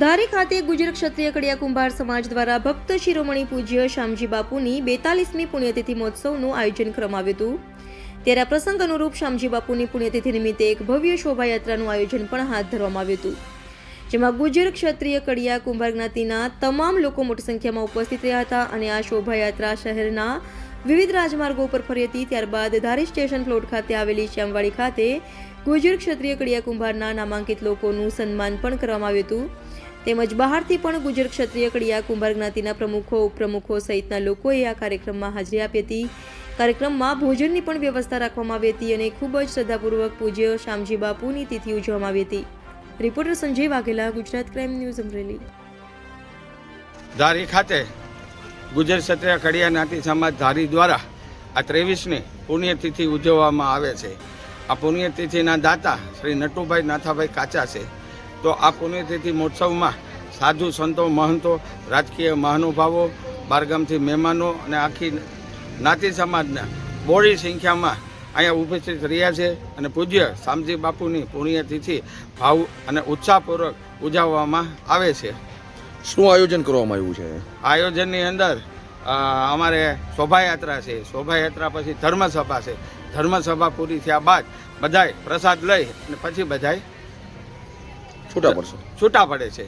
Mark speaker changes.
Speaker 1: ધારી ખાતે ગુજર ક્ષત્રિય કડિયા કુંભાર સમાજ દ્વારા ભક્ત શિરોમણી પૂજ્ય શ્યામજી બાપુની બેતાલીસમી પુણ્યતિથિ મહોત્સવનું આયોજન કરવામાં આવ્યું હતું. ત્યારે પ્રસંગ અનુરૂપ શ્યામજી બાપુની પુણ્યતિથિ નિમિત્તે એક ભવ્ય શોભાયાત્રાનું આયોજન પણ હાથ ધરવામાં આવ્યું હતું. જેમાં ગુજર ક્ષત્રિય કડિયા કુંભાર જ્ઞાતિના તમામ લોકો મોટી સંખ્યામાં ઉપસ્થિત રહ્યા હતા અને આ શોભાયાત્રા શહેરના વિવિધ રાજમાર્ગો ઉપર ફરી હતી, ત્યારબાદ ધારી સ્ટેશન પ્લોટ ખાતે આવેલી શ્યામવાડી ખાતે ગુજર ક્ષત્રિય કડિયા કુંભારના નામાંકિત લોકોનું સન્માન પણ કરવામાં આવ્યું હતું. તેમજ બહારથી પણ ગુજર ક્ષત્રિય કડિયા કુંભાર જ્ઞાતિના પ્રમુખો, ઉપપ્રમુખો સહિતના લોકોએ આ કાર્યક્રમમાં હાજરી આપી હતી. કાર્યક્રમમાં ભોજનની પણ વ્યવસ્થા રાખવામાં આવી હતી અને ખૂબ જ શ્રદ્ધાપૂર્વક પૂજ્ય શ્યામજી બાપુની તિથિ ઉજવવામાં આવી હતી. Reporter Sanjay Vaghela, Gujarat crime news Amreli.
Speaker 2: Dhari ખાતે ગુજર ક્ષત્રિય કડિયા જ્ઞાતિ સમાજ ધારી દ્વારા આ ત્રેવીસની પુણ્યતિથિ ઉજવવામાં આવે છે. આ પુણ્યતિથિના દાતા શ્રી નટુભાઈ નાથાભાઈ કાચા છે. તો આ પુણ્યતિથિ મહોત્સવમાં સાધુ સંતો, મહંતો, રાજકીય મહાનુભાવો, બારગામથી મહેમાનો અને આખી જ્ઞાતિ સમાજના બોડી સંખ્યામાં અહીંયા ઉપસ્થિત રહ્યા છે અને પૂજ્ય શામજી બાપુની પુણ્યતિથિ ભાવ અને ઉત્સાહપૂર્વક ઉજવવામાં આવે છે.
Speaker 3: શું આયોજન કરવામાં આવ્યું છે?
Speaker 2: આયોજનની અંદર અમારે શોભાયાત્રા છે. શોભાયાત્રા પછી ધર્મસભા છે. ધર્મસભા પૂરી થયા બાદ બધાય પ્રસાદ લઈ અને પછી બધાય
Speaker 3: છૂટા પડશે.
Speaker 2: છૂટા પડે છે.